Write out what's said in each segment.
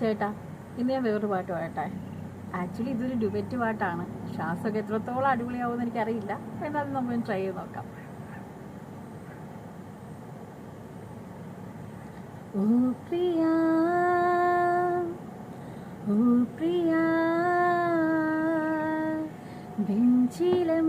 ചേട്ടാ ഇന്ന് ഞാൻ വേറൊരു പാട്ട് പാടട്ടെ? ആക്ച്വലി ഇതൊരു ഡുബറ്റ് പാട്ടാണ്. ശ്വാസമൊക്കെ എത്രത്തോളം അടിപൊളിയാവുമെന്ന് എനിക്കറിയില്ല. എന്നാലും നമുക്ക് ട്രൈ ചെയ്ത് നോക്കാം. ഓ പ്രിയ ഓ പ്രിയ വെഞ്ചിലം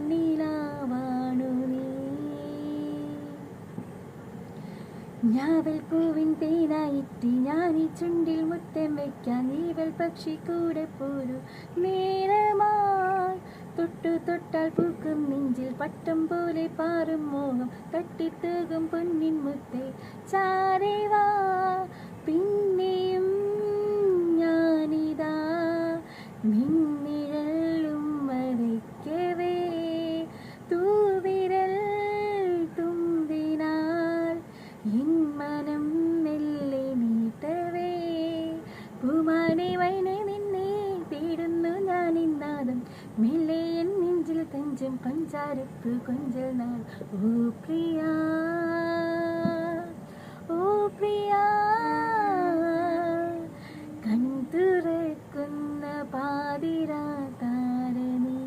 ഞാവൽ പൂവിൻ തേനായിട്ട് ചുണ്ടിൽ മുത്തം വയ്ക്കാൻ നീവൽ പക്ഷി കൂടെ പോരു. നേരമായി തൊട്ടു തൊട്ടാൽ പൂക്കും നെഞ്ചിൽ പട്ടം പോലെ പാറും മോഹം. തട്ടിത്തൂകും പൊന്നിൻ മുത്തേ ചാരേവാ പിന്നെയും ഞാനിതാ നിന്നിഴലും പൂമാനെ വൈനെ നിന്നെ തേടുന്നു ഞാൻ ഇന്നാദം. മെല്ലെ എൻ നെഞ്ചിൽ തഞ്ചും പഞ്ചാരപ്പ് കൊഞ്ചൽ നാൾ. ഓ പ്രിയ ഓ പ്രിയ കൺതുറക്കുന്ന പാതിരാ താരനീ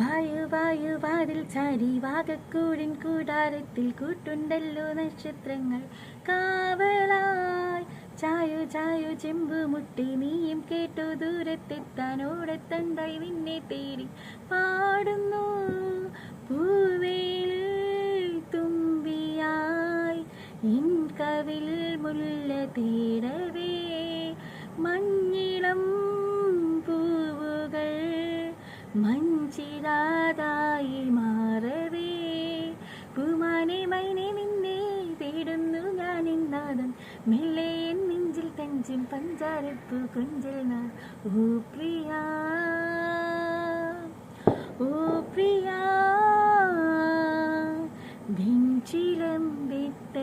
വായു വായു വാതിൽ ചാരി വാകക്കൂടിൻ കൂടാരത്തിൽ കൂട്ടുണ്ടല്ലോ നക്ഷത്രങ്ങൾ. കാവലായി ചായു ചെമ്പ് മുട്ടി നീയും കേട്ടു ദൂരത്തെത്താൻ ഓടത്തണ്ടായി നിന്നെ തേടി പാടുന്നു. പൂവേൽ തുമ്പിയായി ഇൻ കവിൽ മുല്ല തേടവേ. മഞ്ഞിളം പൂവുകൾ മഞ്ചിരാതായി എൻ നെഞ്ചിൽ തഞ്ചും പഞ്ചാരപ്പൂ കൊഞ്ചൽ നാ. ഓ പ്രിയ. ഓ പ്രിയ. വെഞ്ചിലം വിട്ട